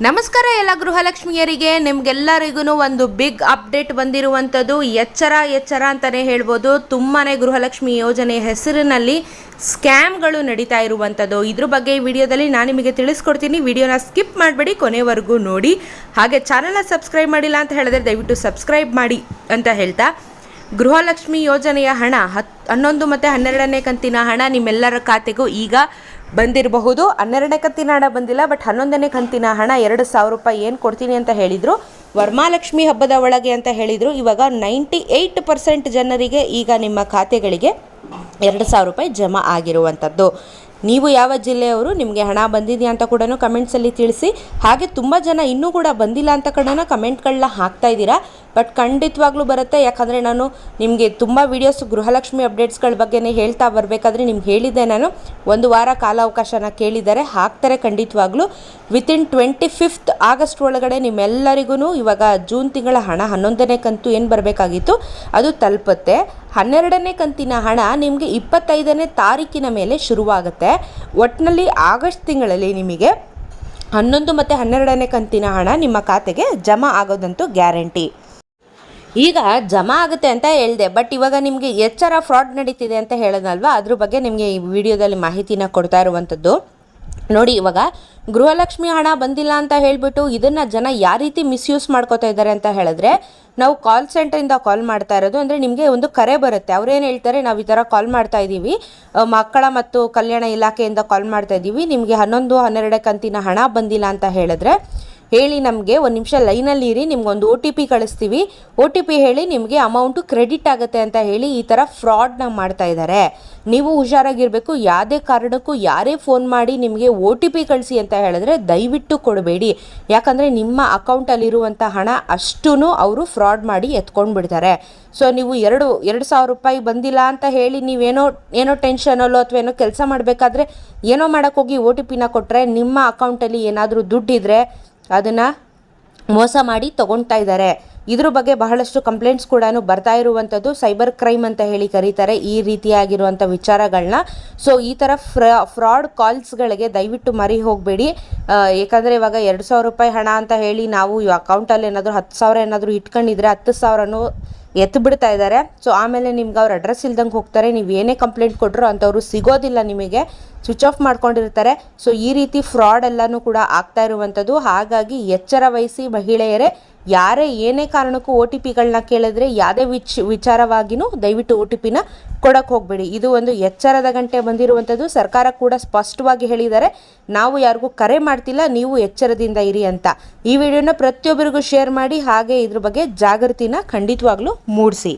ನಮಸ್ಕಾರ ಎಲ್ಲ ಗೃಹಲಕ್ಷ್ಮಿಯರಿಗೆ. ನಿಮ್ಗೆಲ್ಲರಿಗೂ ಒಂದು ಬಿಗ್ ಅಪ್ಡೇಟ್ ಬಂದಿರುವಂಥದ್ದು. ಎಚ್ಚರ ಎಚ್ಚರ ಅಂತಲೇ ಹೇಳ್ಬೋದು. ತುಂಬಾ ಗೃಹಲಕ್ಷ್ಮಿ ಯೋಜನೆ ಹೆಸರಿನಲ್ಲಿ ಸ್ಕ್ಯಾಮ್ಗಳು ನಡೀತಾ ಇರುವಂಥದ್ದು. ಇದ್ರ ಬಗ್ಗೆ ಈ ವಿಡಿಯೋದಲ್ಲಿ ನಾನು ನಿಮಗೆ ತಿಳಿಸ್ಕೊಡ್ತೀನಿ. ವಿಡಿಯೋನ ಸ್ಕಿಪ್ ಮಾಡಬೇಡಿ, ಕೊನೆವರೆಗೂ ನೋಡಿ. ಹಾಗೆ ಚಾನಲ್ನ ಸಬ್ಸ್ಕ್ರೈಬ್ ಮಾಡಿಲ್ಲ ಅಂತ ಹೇಳಿದ್ರೆ ದಯವಿಟ್ಟು ಸಬ್ಸ್ಕ್ರೈಬ್ ಮಾಡಿ ಅಂತ ಹೇಳ್ತಾ. ಗೃಹಲಕ್ಷ್ಮಿ ಯೋಜನೆಯ ಹಣ, ಹತ್, ಹನ್ನೊಂದು ಮತ್ತು ಹನ್ನೆರಡನೇ ಕಂತಿನ ಹಣ ನಿಮ್ಮೆಲ್ಲರ ಖಾತೆಗೂ ಈಗ ಬಂದಿರಬಹುದು. ಹನ್ನೆರಡನೇ ಕಂತಿನ ಹಣ ಬಂದಿಲ್ಲ ಬಟ್ ಹನ್ನೊಂದನೇ ಕಂತಿನ ಹಣ ಎರಡು ಸಾವಿರ ರೂಪಾಯಿ ಏನು ಕೊಡ್ತೀನಿ ಅಂತ ಹೇಳಿದರು. ವರ್ಮಾಲಕ್ಷ್ಮಿ ಹಬ್ಬದ ಒಳಗೆ ಅಂತ ಹೇಳಿದರು. ಇವಾಗ ನೈಂಟಿ ಏಯ್ಟ್ ಜನರಿಗೆ ಈಗ ನಿಮ್ಮ ಖಾತೆಗಳಿಗೆ ಎರಡು ಸಾವಿರ ರೂಪಾಯಿ ಜಮಾ ಆಗಿರುವಂಥದ್ದು ನೀವು ಯಾವ ಜಿಲ್ಲೆಯವರು, ನಿಮಗೆ ಹಣ ಬಂದಿದೆಯಾ ಅಂತ ಕೂಡ ಕಮೆಂಟ್ಸಲ್ಲಿ ತಿಳಿಸಿ. ಹಾಗೆ ತುಂಬ ಜನ ಇನ್ನೂ ಕೂಡ ಬಂದಿಲ್ಲ ಅಂತ ಕೂಡ ಕಮೆಂಟ್ಗಳನ್ನ ಹಾಕ್ತಾ ಇದ್ದೀರಾ. ಬಟ್ ಖಂಡಿತವಾಗ್ಲೂ ಬರುತ್ತೆ. ಯಾಕಂದರೆ ನಾನು ನಿಮಗೆ ತುಂಬ ವೀಡಿಯೋಸ್ ಗೃಹಲಕ್ಷ್ಮಿ ಅಪ್ಡೇಟ್ಸ್ಗಳ ಬಗ್ಗೆನೇ ಹೇಳ್ತಾ ಬರಬೇಕಾದ್ರೆ ನಿಮ್ಗೆ ಹೇಳಿದ್ದೆ ನಾನು. ಒಂದು ವಾರ ಕಾಲಾವಕಾಶನ ಕೇಳಿದ್ದಾರೆ ಹಾಕ್ತಾರೆ ಖಂಡಿತವಾಗ್ಲೂ. ವಿತಿನ್ ಟ್ವೆಂಟಿ ಫಿಫ್ತ್ ಆಗಸ್ಟ್ ಒಳಗಡೆ ನಿಮ್ಮೆಲ್ಲರಿಗೂ ಇವಾಗ ಜೂನ್ ತಿಂಗಳ ಹಣ, ಹನ್ನೊಂದನೇ ಕಂತು ಏನು ಬರಬೇಕಾಗಿತ್ತು, ಅದು ತಲುಪುತ್ತೆ. ಹನ್ನೆರಡನೇ ಕಂತಿನ ಹಣ ನಿಮಗೆ ಇಪ್ಪತ್ತೈದನೇ ತಾರೀಕಿನ ಮೇಲೆ ಶುರುವಾಗುತ್ತೆ. ಒಟ್ಟಿನಲ್ಲಿ ಆಗಸ್ಟ್ ತಿಂಗಳಲ್ಲಿ ನಿಮಗೆ ಹನ್ನೊಂದು ಮತ್ತು ಹನ್ನೆರಡನೇ ಕಂತಿನ ಹಣ ನಿಮ್ಮ ಖಾತೆಗೆ ಜಮಾ ಆಗೋದಂತೂ ಗ್ಯಾರಂಟಿ. ಈಗ ಜಮಾ ಆಗುತ್ತೆ ಅಂತ ಹೇಳಿದೆ, ಬಟ್ ಇವಾಗ ನಿಮಗೆ ಎಚ್ಚರ ಫ್ರಾಡ್ ನಡೀತಿದೆ ಅಂತ ಹೇಳೋದಲ್ವಾ? ಅದ್ರ ಬಗ್ಗೆ ನಿಮಗೆ ಈ ವಿಡಿಯೋದಲ್ಲಿ ಮಾಹಿತಿನ ಕೊಡ್ತಾ ಇರುವಂಥದ್ದು. ನೋಡಿ, ಇವಾಗ ಗೃಹಲಕ್ಷ್ಮಿ ಹಣ ಬಂದಿಲ್ಲ ಅಂತ ಹೇಳಿಬಿಟ್ಟು ಇದನ್ನು ಜನ ಯಾವ ರೀತಿ ಮಿಸ್ಯೂಸ್ ಮಾಡ್ಕೋತಾ ಇದ್ದಾರೆ ಅಂತ ಹೇಳಿದ್ರೆ, ನಾವು ಕಾಲ್ ಸೆಂಟ್ರಿಂದ ಕಾಲ್ ಮಾಡ್ತಾ ಇರೋದು ಅಂದರೆ ನಿಮಗೆ ಒಂದು ಕರೆ ಬರುತ್ತೆ. ಅವ್ರೇನು ಹೇಳ್ತಾರೆ, ನಾವು ಈ ಥರ ಕಾಲ್ ಮಾಡ್ತಾ ಇದ್ದೀವಿ ಮಕ್ಕಳ ಮತ್ತು ಕಲ್ಯಾಣ ಇಲಾಖೆಯಿಂದ ಕಾಲ್ ಮಾಡ್ತಾ ಇದ್ದೀವಿ ನಿಮಗೆ ಹನ್ನೊಂದು ಹನ್ನೆರಡು ಕಂತಿನ ಹಣ ಬಂದಿಲ್ಲ ಅಂತ ಹೇಳಿದ್ರೆ ಹೇಳಿ ನಮಗೆ ಒಂದು ನಿಮಿಷ ಲೈನಲ್ಲಿ ಇರಿ ನಿಮ್ಗೊಂದು ಒ ಟಿ ಪಿ ಕಳಿಸ್ತೀವಿ. ಒ ಟಿ ಪಿ ಹೇಳಿ ನಿಮಗೆ ಅಮೌಂಟು ಕ್ರೆಡಿಟ್ ಆಗುತ್ತೆ ಅಂತ ಹೇಳಿ ಈ ಥರ ಫ್ರಾಡ್ನ ಮಾಡ್ತಾ ಇದ್ದಾರೆ ನೀವು ಹುಷಾರಾಗಿರಬೇಕು, ಯಾವುದೇ ಕಾರಣಕ್ಕೂ ಯಾರೇ ಫೋನ್ ಮಾಡಿ ನಿಮಗೆ ಒ ಟಿ ಪಿ ಕಳಿಸಿ ಅಂತ ಹೇಳಿದ್ರೆ ದಯವಿಟ್ಟು ಕೊಡಬೇಡಿ. ಯಾಕಂದರೆ ನಿಮ್ಮ ಅಕೌಂಟಲ್ಲಿರುವಂಥ ಹಣ ಅಷ್ಟೂ ಅವರು ಫ್ರಾಡ್ ಮಾಡಿ ಎತ್ಕೊಂಡು ಬಿಡ್ತಾರೆ. ಸೊ ನೀವು ಎರಡು ಎರಡು ಸಾವಿರ ರೂಪಾಯಿ ಬಂದಿಲ್ಲ ಅಂತ ಹೇಳಿ ನೀವೇನೋ, ಏನೋ ಟೆನ್ಷನಲ್ಲೋ ಅಥವಾ ಏನೋ ಕೆಲಸ ಮಾಡಬೇಕಾದ್ರೆ ಏನೋ ಮಾಡೋಕ್ಕೋಗಿ ಒ ಟಿ ಪಿನ ಕೊಟ್ಟರೆ ನಿಮ್ಮ ಅಕೌಂಟಲ್ಲಿ ಏನಾದರೂ ದುಡ್ಡಿದ್ರೆ ಅದನ್ನು ಮೋಸ ಮಾಡಿ ತೊಗೊಳ್ತಾ ಇದ್ದಾರೆ. ಇದ್ರ ಬಗ್ಗೆ ಬಹಳಷ್ಟು ಕಂಪ್ಲೇಂಟ್ಸ್ ಕೂಡ ಬರ್ತಾ ಇರುವಂಥದ್ದು ಸೈಬರ್ ಕ್ರೈಮ್ ಅಂತ ಹೇಳಿ ಕರೀತಾರೆ ಈ ರೀತಿಯಾಗಿರುವಂಥ ವಿಚಾರಗಳನ್ನ ಸೊ ಈ ಥರ ಫ್ರಾಡ್ ಫ್ರಾಡ್ ಕಾಲ್ಸ್ಗಳಿಗೆ ದಯವಿಟ್ಟು ಮರಿ ಹೋಗಬೇಡಿ. ಯಾಕಂದರೆ ಇವಾಗ ಎರಡು ಸಾವಿರ ರೂಪಾಯಿ ಹಣ ಅಂತ ಹೇಳಿ ನಾವು ಈ ಅಕೌಂಟಲ್ಲಿ ಏನಾದರೂ ಹತ್ತು ಸಾವಿರ ಏನಾದರೂ ಇಟ್ಕೊಂಡಿದ್ರೆ ಹತ್ತು ಸಾವಿರನೂ ಎತ್ತು ಬಿಡ್ತಾ ಇದ್ದಾರೆ. ಸೊ ಆಮೇಲೆ ನಿಮ್ಗೆ ಅವ್ರ ಅಡ್ರೆಸ್ ಇಲ್ದಂಗೆ ಹೋಗ್ತಾರೆ. ನೀವು ಏನೇ ಕಂಪ್ಲೇಂಟ್ ಕೊಟ್ಟರು ಅಂಥವ್ರು ಸಿಗೋದಿಲ್ಲ ನಿಮಗೆ. ಸ್ವಿಚ್ ಆಫ್ ಮಾಡ್ಕೊಂಡಿರ್ತಾರೆ. ಸೊ ಈ ರೀತಿ ಫ್ರಾಡ್ ಎಲ್ಲನೂ ಕೂಡ ಆಗ್ತಾ ಇರುವಂಥದ್ದು ಹಾಗಾಗಿ ಎಚ್ಚರ ವಹಿಸಿ ಮಹಿಳೆಯರೇ ಯಾರೇ ಏನೇ ಕಾರಣಕ್ಕೂ ಒ ಟಿ ಪಿಗಳನ್ನ ಕೇಳಿದ್ರೆ ಯಾವುದೇ ವಿಚ್ ವಿಚಾರವಾಗಿಯೂ ದಯವಿಟ್ಟು ಒ ಟಿ ಪಿನ ಕೊಡಕ್ಕೆ ಹೋಗಬೇಡಿ. ಇದು ಒಂದು ಎಚ್ಚರದ ಗಂಟೆ ಬಂದಿರುವಂಥದ್ದು. ಸರ್ಕಾರ ಕೂಡ ಸ್ಪಷ್ಟವಾಗಿ ಹೇಳಿದ್ದಾರೆ. ನಾವು ಯಾರಿಗೂ ಕರೆ ಮಾಡ್ತಿಲ್ಲ, ನೀವು ಎಚ್ಚರದಿಂದ ಇರಿ ಅಂತ. ಈ ವಿಡಿಯೋನ ಪ್ರತಿಯೊಬ್ಬರಿಗೂ ಶೇರ್ ಮಾಡಿ, ಹಾಗೆ ಇದ್ರ ಬಗ್ಗೆ ಜಾಗೃತಿನ ಖಂಡಿತವಾಗ್ಲೂ ಮೂಡಿಸಿ.